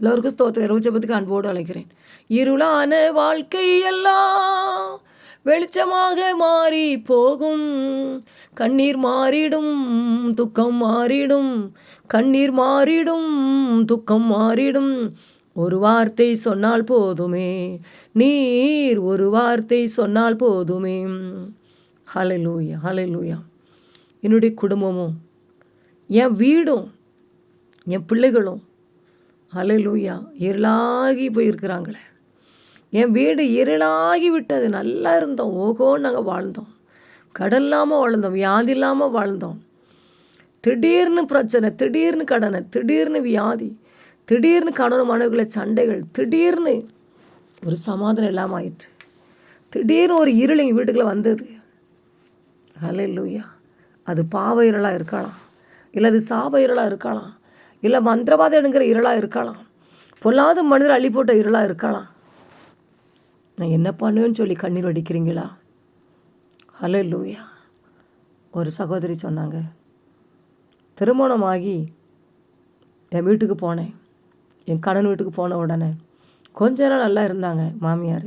எல்லோருக்கும் ஸ்தோத்திரம். இரவு ஜபத்துக்கு அன்போடு அழைக்கிறேன். இருளான வாழ்க்கை எல்லாம் வெளிச்சமாக மாறி போகும். கண்ணீர் மாறிடும் துக்கம் மாறிடும். கண்ணீர் மாறிடும் துக்கம் மாறிடும். ஒரு வார்த்தை சொன்னால் போதுமே. நீர் ஒரு வார்த்தை சொன்னால் போதுமே. ஹalleluya ஹalleluya என்னுடைய குடும்பமும் என் வீடும் என் பிள்ளைகளும் ஹalleluya இருளாகி போயிருக்கிறாங்களே. என் வீடு இருளாகி விட்டது நல்லா இருந்தோம் ஓகோன்னு நாங்கள் வாழ்ந்தோம். கடன் இல்லாமல் வாழ்ந்தோம் வியாதி இல்லாமல் வாழ்ந்தோம். திடீர்னு பிரச்சனை திடீர்னு கடனை திடீர்னு வியாதி திடீர்னு கணவன் மனைவிகளை சண்டைகள் திடீர்னு ஒரு சமாதானம் இல்லாமல் ஆயிற்று திடீர்னு ஒரு இருள் எங்கள் வீட்டுக்குள்ளே வந்தது. ஹalleluya. அது பாவ இருளாக இருக்கலாம் இல்லை அது சாப இருளாக இருக்கலாம் இல்லை மந்திரவாதம் இருளாக இருக்கலாம். பொல்லாத மனிதர் அள்ளி போட்ட இருளாக இருக்கலாம். நான் என்ன பண்ணுவேன்னு சொல்லி கண்ணீர் வடிக்கிறீங்களா? ஹalleluya. ஒரு சகோதரி சொன்னாங்க. திருமணமாகி என் வீட்டுக்கு போனேன். என் கணவன் வீட்டுக்கு போன உடனே கொஞ்ச நாள் நல்லா இருந்தாங்க மாமியார்.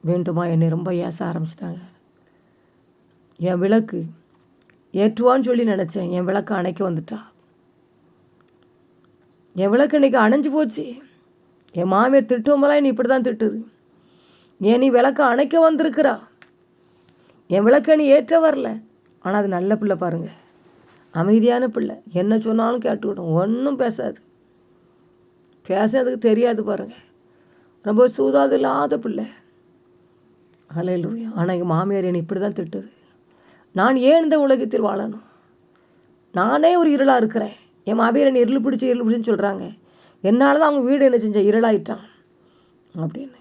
வேண்டுமா என்னை ரொம்ப ஏச ஆரம்பிச்சிட்டாங்க. என் விளக்கு ஏற்றுவான்னு சொல்லி நினச்சேன். என் விளக்கு அணைக்க வந்துட்டா. என் விளக்கு இன்னைக்கு அணைஞ்சு போச்சு? என் மாமியார் திட்டுவோமெல்லாம் நீ இப்படி தான் திட்டுது. ஏன் நீ விளக்கு அணைக்க வந்திருக்கிறா? என் விளக்க நீ ஏற்ற வரல. ஆனால் அது நல்ல பிள்ளை பாருங்கள் அமைதியான பிள்ளை. என்ன சொன்னாலும் கேட்டுவிடும் ஒன்றும் பேசாது. பேசுறதுக்கு தெரியாது பாருங்கள் ரொம்ப சூதாது இல்லாத பிள்ளை. அலையிலூயா ஆனால் எங்கள் மாமியார் என்னை இப்படி தான் திட்டுது. நான் ஏன் இந்த உலகத்தில் வாழணும்? நானே ஒரு இருளாக இருக்கிறேன். என் மாமியார் என்னை இருள் பிடிச்சி இருள் பிடிச்சின்னு சொல்கிறாங்க என்னால் தான் அவங்க வீடு என்ன செஞ்ச? இருளாயிட்டான். அப்படின்னு.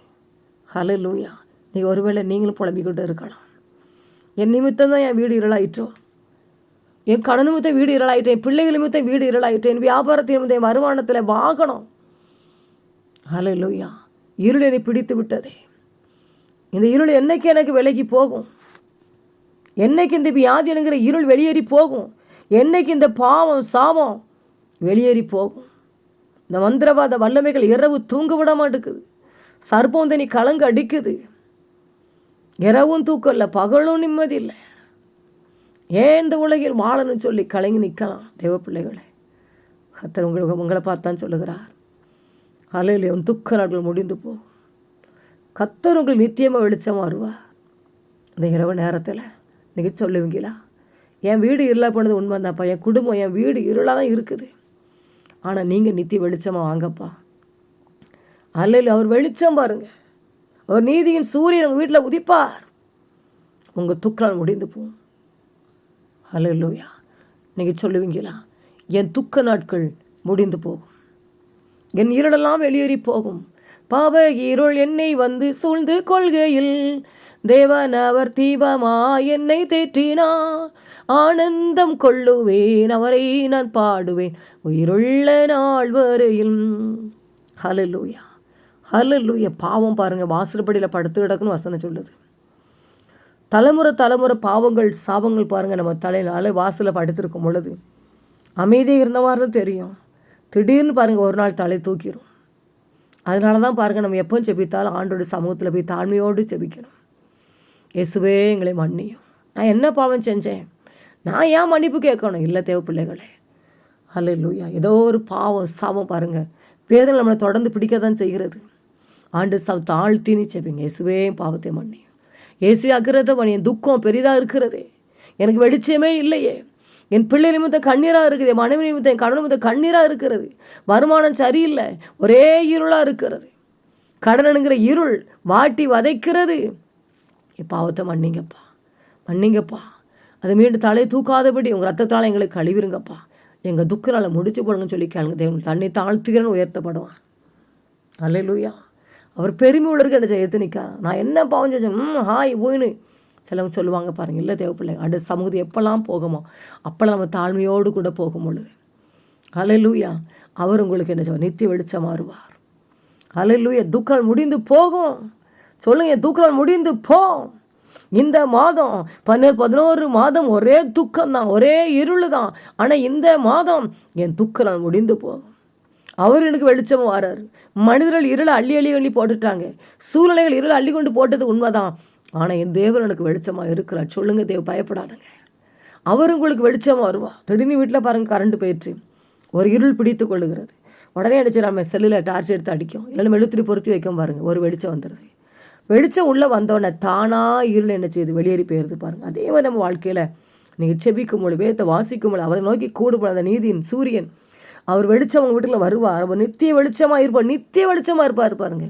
ஹலோ லூயா நீ ஒருவேளை நீங்களும் புலம்பிக்கிட்டு இருக்கலாம். என் நிமித்தம் தான் என் வீடு இருளாயிட்டோம் என் கடன் நிமித்தம் வீடு இருளாயிட்டேன் என் பிள்ளைகள் நிமித்தம் வீடு இருளாயிட்டேன் என் வியாபாரத்தின் நிமித்தம் என் வருமானத்தில் வாகனம்? ஹலோ லூயா இருள் என்னை பிடித்து விட்டதே. இந்த இருள் என்னைக்கு எனக்கு விலகி போகும்? என்னைக்கு இந்த வியாதி என்கிற இருள் வெளியேறி போகும்? என்னைக்கு இந்த பாவம் சாபம் வெளியேறி போகும் இந்த மந்திரவாத வல்லமைகள் இரவு தூங்க விட மாட்டேங்குது சர்போந்தனி கலங்கு அடிக்குது. இரவும் தூக்கம் இல்லை பகலும் நிம்மதி இல்லை ஏன் இந்த உலகில் வாழணும்னு சொல்லி கலங்கி நிற்கலாம் தேவப்பிள்ளைகளை? பிள்ளைகளே கத்தர் உங்களுக்கு உங்களை பார்த்தான் சொல்லுகிறார். அலையில் உன் துக்க நாட்கள் முடிந்து போகும். கத்தர் உங்களுக்கு நித்தியமாக வெளிச்சமாக வருவார். இந்த இரவு நேரத்தில் நீங்கள் சொல்லுவீங்களா? என் வீடு இருளாக போனது உண்மை தான்ப்பா என் குடும்பம் என் வீடு இருளாக தான் இருக்குது. ஆனால் நீங்கள் நித்திய வெளிச்சமாக வாங்கப்பா. அல்லையில் அவர் வெளிச்சம் பாருங்கள் அவர் நீதியின் சூரியன் உங்கள் வீட்டில் உதிப்பார். உங்கள் துக்கனால் முடிந்து போகும் அல்லையா நீங்கள் சொல்லுவீங்களா? என் துக்க நாட்கள் முடிந்து போகும். என் இருளெல்லாம் வெளியேறி போகும். பாவ இருள் என்னை வந்து சூழ்ந்து கொள்கையில். தேவன் அவர் தீபமா என்னை தேற்றினா. ஆனந்தம் கொள்ளுவேன் அவரை நான் பாடுவேன். உயிருள்ள நாள் வரையில். ஹலலூயா ஹலலூயா பாவம் பாருங்கள் வாசலப்படியில் படுத்து கிடக்குன்னு வசனம் சொல்லுது. தலைமுறை தலைமுறை பாவங்கள் சாபங்கள் பாருங்கள் நம்ம தலையில் அலை வாசலில் படுத்திருக்கும் பொழுது. அமைதியாக இருந்த மாதிரி தான் தெரியும். திடீர்னு பாருங்கள் ஒரு நாள் தலை தூக்கிடும் அதனால தான் பாருங்கள் நம்ம எப்போ செபித்தாலும் ஆண்டோட சமூகத்தில் போய் தாழ்மையோடு செபிக்கணும் இயேசுவே எங்களை மன்னியும். நான் என்ன பாவம் செஞ்சேன்? நான் ஏன் மன்னிப்பு கேட்கணும்? இல்லை தேவ பிள்ளைகளே. அல்ல லூயா ஏதோ ஒரு பாவம் சாபம் பாருங்கள் வேதனை நம்மளை தொடர்ந்து பிடிக்க தான் செய்கிறது. ஆண்டு சவ தாழ்த்தின்னு செப்பீங்க இயேசுவே பாவத்தை மன்னியும். இயேசுவே அக்கிறத மணி என் துக்கம் பெரிதாக இருக்கிறதே. எனக்கு வெளிச்சமே இல்லையே. என் பிள்ளை நிமித்தம் கண்ணீராக இருக்குது. என் மனைவி நிமித்தம் என் கடன் நிமித்தம் கண்ணீராக இருக்கிறது. வருமானம் சரியில்லை. ஒரே இருளாக இருக்கிறது. கடனுங்கிற இருள் வாட்டி வதைக்கிறது. என் பாவத்தை மன்னிங்கப்பா. மன்னிங்கப்பா. அது மீண்டும் தலையை தூக்காதபடி உங்கள் ரத்தத்தால் எங்களுக்கு கழுவிருங்கப்பா. எங்கள் துக்கரால் முடிச்சு போடுங்கன்னு சொல்லி கேளுங்க. தேவன் தன்னை தாழ்த்துகிறன்னு உயர்த்தப்படுவான் அல்லையா அவர் பெருமை உள்ளருக்கு என்ன செய்ய நிற்கார்? நான் என்ன பாவம் செஞ்சேன்? ம் ஹாய் போயின்னு சிலவங்க சொல்லுவாங்க பாருங்கள் இல்லை தேவப்பிள்ளை அடுத்த சமூகத்தை எப்போல்லாம் போகுமோ அப்போல்லாம் நம்ம தாழ்மையோடு கூட போகும்பொழுது பொழுது. அலையிலூயா அவர் உங்களுக்கு என்ன செய்வார்? நித்திய வெளிச்சம் மாறுவார் அலையிலூயா துக்கால் முடிந்து போகும். சொல்லுங்க துக்கம் முடிந்து போ இந்த மாதம் பன்ன பதினோரு மாதம் ஒரே துக்கம் தான் ஒரே இருள் தான் ஆனால் இந்த மாதம் என் துக்கம் நான் முடிந்து போகும். அவர் எனக்கு வெளிச்சமாக வராரு. மனிதர்கள் இருளை அள்ளி அள்ளி அள்ளி போட்டுட்டாங்க. சூழ்நிலைகள் இருளை அள்ளி கொண்டு போட்டது உண்மைதான். ஆனால் என் தேவன் எனக்கு வெளிச்சமாக இருக்கிறார். சொல்லுங்க தேவ பயப்படாதங்க. அவர் உங்களுக்கு வெளிச்சமாக வருவா திடீர்னு வீட்டில் பாருங்கள் கரண்ட் போயிடுச்சு. ஒரு இருள் பிடித்து கொள்ளுகிறது. உடனே அடிச்சு நம்ம செல்லில் டார்ச் எடுத்து அடிக்கும். இல்லைன்னா மெழுத்திரி பொருத்தி வைக்கும் பாருங்கள் ஒரு வெளிச்சம் வந்துடுது வெளிச்சம் உள்ளே வந்தோடனே தானாக இருள் என்ன செய்யுது வெளியேறி போயிடுது பாருங்கள் அதே மாதிரி நம்ம வாழ்க்கையில் நீங்கள் செபிக்கும் பொழுது வேத்தை வாசிக்கும் பொழுது அவரை நோக்கி கூடுபடும் அந்த நீதியின் சூரியன் அவர் வெளிச்சம் உங்கள் வீட்டில் வருவார். அவர் நித்திய வெளிச்சமாக இருப்பார். நித்திய வெளிச்சமாக இருப்பார் பாருங்க.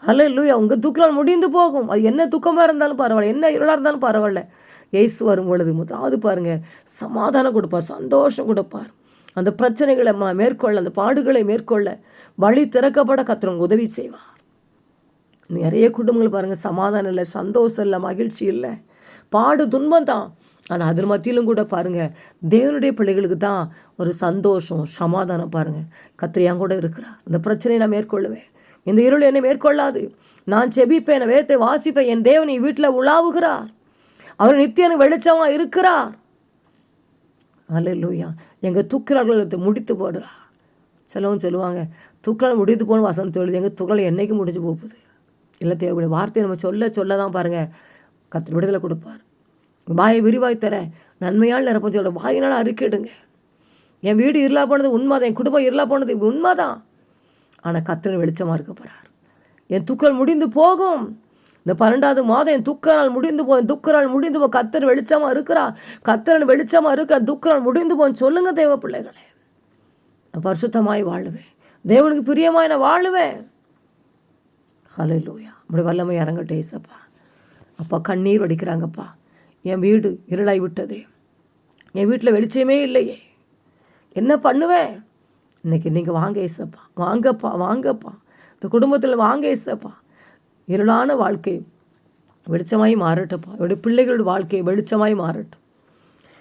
அல்ல இல்லையா உங்கள் துக்கம் முடிந்து போகும். அது என்ன துக்கமாக இருந்தாலும் பரவாயில்ல. என்ன இருளாக இருந்தாலும் பரவாயில்ல. ஏசு வரும் பொழுது முதலாவது பாருங்கள் சமாதானம் கொடுப்பார் சந்தோஷம் கொடுப்பார். அந்த பிரச்சனைகளை ம- மேற்கொள்ள அந்த பாடுகளை மேற்கொள்ள வழி திறக்கப்பட கத்துறவங்க உதவி செய்வான் நிறைய குடும்பங்கள் பாருங்கள் சமாதானம் இல்லை சந்தோஷம் இல்லை மகிழ்ச்சி இல்லை. பாடு துன்பம் தான். ஆனால் அதன் மத்தியிலும் கூட பாருங்கள் தேவனுடைய பிள்ளைகளுக்கு தான் ஒரு சந்தோஷம் சமாதானம் பாருங்கள் கத்திரியாங்க கூட இருக்கிறா அந்த பிரச்சனையை நான் மேற்கொள்ளுவேன். இந்த இருள் என்னை மேற்கொள்ளாது. நான் செபிப்பேன் வேத்தை வாசிப்பேன். என் தேவன் என் வீட்டில் உலாவுகிறார். அவர் நித்தியன் வெளிச்சமாக இருக்கிறார். அல்லேலூயா எங்கள் துக்கிறார்கள் முடித்து போடுறா. சிலவன் சொல்லுவாங்க துக்கள் முடித்து போன வசனம் எழுது எங்கள் துக்கள் என்றைக்கு முடிஞ்சு போகுது? இல்லை தேவைப்பட வார்த்தையை நம்ம சொல்ல சொல்ல தான் பாருங்கள் கத்திர விடுதலை கொடுப்பார். வாயை விரிவாய் தர நன்மையால் நிரப்பஞ்சோட வாயினால் அறுக்கிடுங்க. என் வீடு இருளா போனது உண்மைதான் என் குடும்பம் இருளா போனது உண்மைதான். ஆனால் கத்திரன் வெளிச்சமாக இருக்க போகிறார் என் துக்கள் முடிந்து போகும். இந்த பன்னெண்டாவது மாதம் என் துக்க நாள் முடிந்து போ என் துக்க நாள் முடிந்து போ கத்தர் வெளிச்சமாக இருக்கிறா கத்தரன் வெளிச்சமாக இருக்கிற துக்க நாள் முடிந்து போன்னு சொல்லுங்கள் தேவ பிள்ளைகளே. நான் பரிசுத்தமாய் வாழுவேன். தேவனுக்கு பிரியமாய் நான் வாழுவேன். ஹalleluya. அப்படி வல்லமை இறங்கட்டும் ஏசப்பா அப்பா கண்ணீர் வடிக்கிறாங்கப்பா. என் வீடு இருளாய் விட்டதே. என் வீட்டில் வெளிச்சமே இல்லையே. என்ன பண்ணுவேன்? இன்னைக்கு நீங்கள் வாங்க ஏசப்பா. வாங்கப்பா வாங்கப்பா. இந்த குடும்பத்தில் வாங்க ஏசப்பா. இருளான வாழ்க்கை வெளிச்சமாய் மாறட்டும்ப்பா. என்னுடைய பிள்ளைகளோட வாழ்க்கை வெளிச்சமாய் மாறட்டும்.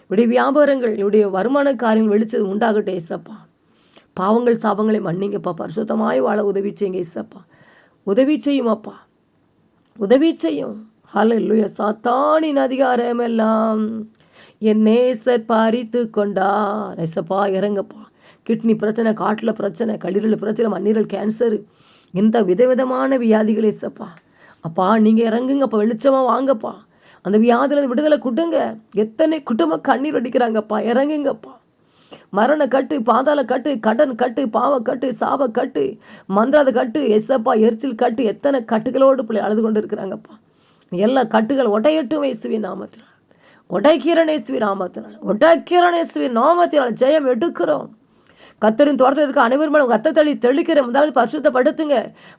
இவருடைய வியாபாரங்கள் இவருடைய வருமான காரியங்கள் வெளிச்சம் உண்டாகட்டும் ஏசப்பா. பாவங்கள் சாபங்களை மன்னிங்கப்பா. பரிசுத்தமாய் வாழ உதவி செய்யுங்க ஏசப்பா. உதவி செய்யும் அப்பா. உதவி செய்யும். ஹalleluya சாத்தானின் அதிகாரம் எல்லாம் என் நேசர் பாரித்து கொண்டார். ஏசப்பா இறங்கப்பா. கிட்னி பிரச்சனை காட்டில் பிரச்சனை கல்லீரல் பிரச்சனை மண்ணீரல் கேன்சரு இந்த விதவிதமான வியாதிகள் ஏசப்பா. அப்பா நீங்கள் இறங்குங்கப்பா வெளிச்சமாக வாங்கப்பா. அந்த வியாதியில் விடுதலை கொடுங்க. எத்தனை குடும்பம் கண்ணீர் அடிக்கிறாங்கப்பா. இறங்குங்கப்பா. மரண கட்டு பாதாள கட்டு கடன் கட்டு பாவ கட்டு சாப கட்டு மந்திராத கட்டு எஸ்ஸப்பா எரிச்சல் கட்டு எத்தனை கட்டுகளோடு பிள்ளை அழுது கொண்டு இருக்கிறாங்கப்பா எல்லா கட்டுகள் உடையட்டும் இயேசுவி நாமத்தினால். உடைக்கிறன் இயேசுவி நாமத்தினால். உடைக்கிறன் இயேசுவி நாமத்தினால் ஜெயம் எடுக்கிறோம். கத்தரின் தோட்டத்தில் இருக்க அனைவரும் மேலும் ரத்த தள்ளி தெளிக்கிற முதலாவது பரிசுத்தப்படுத்துங்க.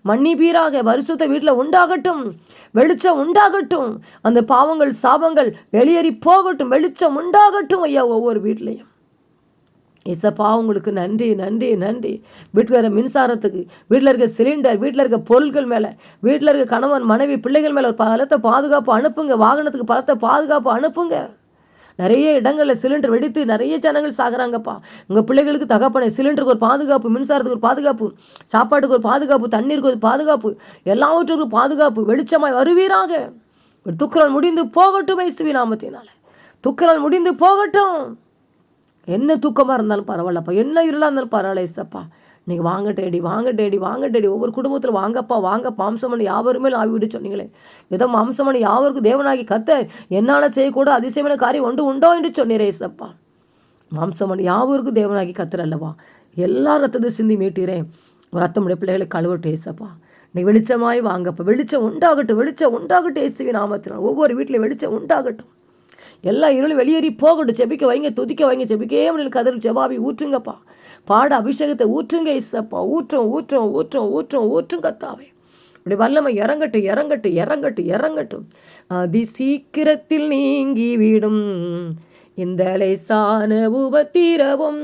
மன்னிப்பீராக. பரிசுத்த வீட்டில் உண்டாகட்டும். வெளிச்சம் உண்டாகட்டும். அந்த பாவங்கள் சாபங்கள் வெளியேறி போகட்டும். வெளிச்சம் உண்டாகட்டும் ஐயா ஒவ்வொரு வீட்லேயும் இசப்பா உங்களுக்கு நன்றி நன்றி நன்றி. வீட்டில் இருக்கிற மின்சாரத்துக்கு வீட்டில் இருக்க சிலிண்டர் வீட்டில் இருக்க பொருட்கள் மேலே வீட்டில் இருக்க கணவன் மனைவி பிள்ளைகள் மேலே ஒரு பலத்தை பாதுகாப்பு அனுப்புங்க. வாகனத்துக்கு பலத்தை பாதுகாப்பு அனுப்புங்க. நிறைய இடங்களில் சிலிண்டர் வெடித்து நிறைய ஜனங்கள் சாகுறாங்கப்பா. உங்கள் பிள்ளைகளுக்கு தகப்பனை சிலிண்டருக்கு ஒரு பாதுகாப்பு மின்சாரத்துக்கு ஒரு பாதுகாப்பு சாப்பாட்டுக்கு ஒரு பாதுகாப்பு தண்ணீருக்கு ஒரு பாதுகாப்பு எல்லாவற்றுக்கும் பாதுகாப்பு வெளிச்சமாய் வருவீராக. துக்கரால் முடிந்து போகட்டும் வயசுவி நாமத்தினால. துக்கரால் முடிந்து போகட்டும். என்ன தூக்கமாக இருந்தாலும் பரவாயில்லப்பா. என்ன இருளாக இருந்தாலும் பரவாயில்ல ஏசப்பா நீங்கள் வாங்க டேடி வாங்க டேடி வாங்க டேடி. ஒவ்வொரு குடும்பத்தில் வாங்கப்பா வாங்க. மாம்சமணி யாவருமே ஆவி விட்டு சொன்னீங்களே. ஏதோ மாம்சமணி யாவருக்கு தேவனாகி கத்த என்னால் செய்யக்கூட அதிசயமான காரியம் ஒன்று உண்டோ என்று சொன்னீரே ஏசப்பா மாம்சமணி யாவருக்கு தேவனாகி கத்துற அல்லவா. எல்லா ரத்தத்தை சிந்தி மீட்டீரேன் ரத்தமுடைய பிள்ளைகளை கழுவட்டு ஏசப்பா நீ வெளிச்சமாய் வாங்கப்பா. வெளிச்சம் உண்டாகட்டும் வெளிச்சம் உண்டாகட்டும் இயேசுவின் நாமத்தினால். ஒவ்வொரு வீட்டில் வெளிச்சம் உண்டாகட்டும். எல்லா இருளும் வெளியேறி போகட்டும். செபிக்க வைங்க துதிக்க வைங்க. செபிக்கே முடியல. கதறி செபாவி ஊற்றுங்கப்பா. பாட அபிஷேகத்தை ஊற்றுங்க இசப்பா ஊற்றும் ஊற்றும் ஊற்றும் ஊற்றும் ஊற்றும் கத்தாவே. இப்படி வல்லமை இறங்கட்டும் இறங்கட்டும் இறங்கட்டும் இறங்கட்டும். அதி சீக்கிரத்தில் நீங்கி விடும். இந்த லேசான உபத்திரவும்.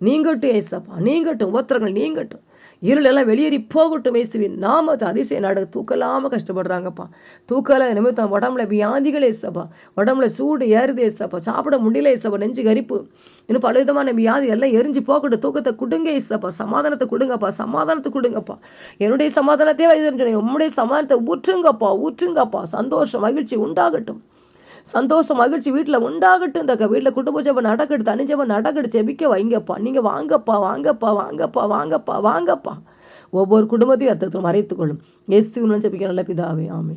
நீங்கட்டும் ஏசப்பா நீங்கட்டும் உபத்திரங்கள் நீங்கட்டும். இருளெல்லாம் வெளியேறி போகட்டும் இயேசுவின் நாமத்தை அதிசய நாடக தூக்கலாமல் கஷ்டப்படுறாங்கப்பா. தூக்கல நிமித்தம் உடம்புல வியாதிகள் ஏசப்பா உடம்புல சூடு ஏறுது ஏசப்பா சாப்பிட முடியல ஏசப்பா நெஞ்சு கரிப்பு. இன்னும் பல விதமான வியாதி எல்லாம் எரிஞ்சு போகட்டும். தூக்கத்தை கொடுங்க ஏசப்பா சமாதானத்தை கொடுங்கப்பா. சமாதானத்தை கொடுங்கப்பா. என்னுடைய சமாதானத்தையே வயது உம்முடைய சமாதானத்தை ஊற்றுங்கப்பா. ஊற்றுங்கப்பா. சந்தோஷம் மகிழ்ச்சி உண்டாகட்டும். சந்தோஷம் மகிழ்ச்சி வீட்டில் உண்டாகட்டும் இந்த வீட்டில் குடும்ப ஜெபம் நடக்கட்டு தனி ஜெபம் நடக்கட்டு செபிக்க வைங்கப்பா. நீங்கள் வாங்கப்பா வாங்கப்பா வாங்கப்பா வாங்கப்பா வாங்கப்பா. ஒவ்வொரு குடும்பத்தையும் அர்த்தத்தில் மறைத்துக்கொள்ளும். எஸ் ஜெபிக்க நல்ல பிதாவே. ஆமே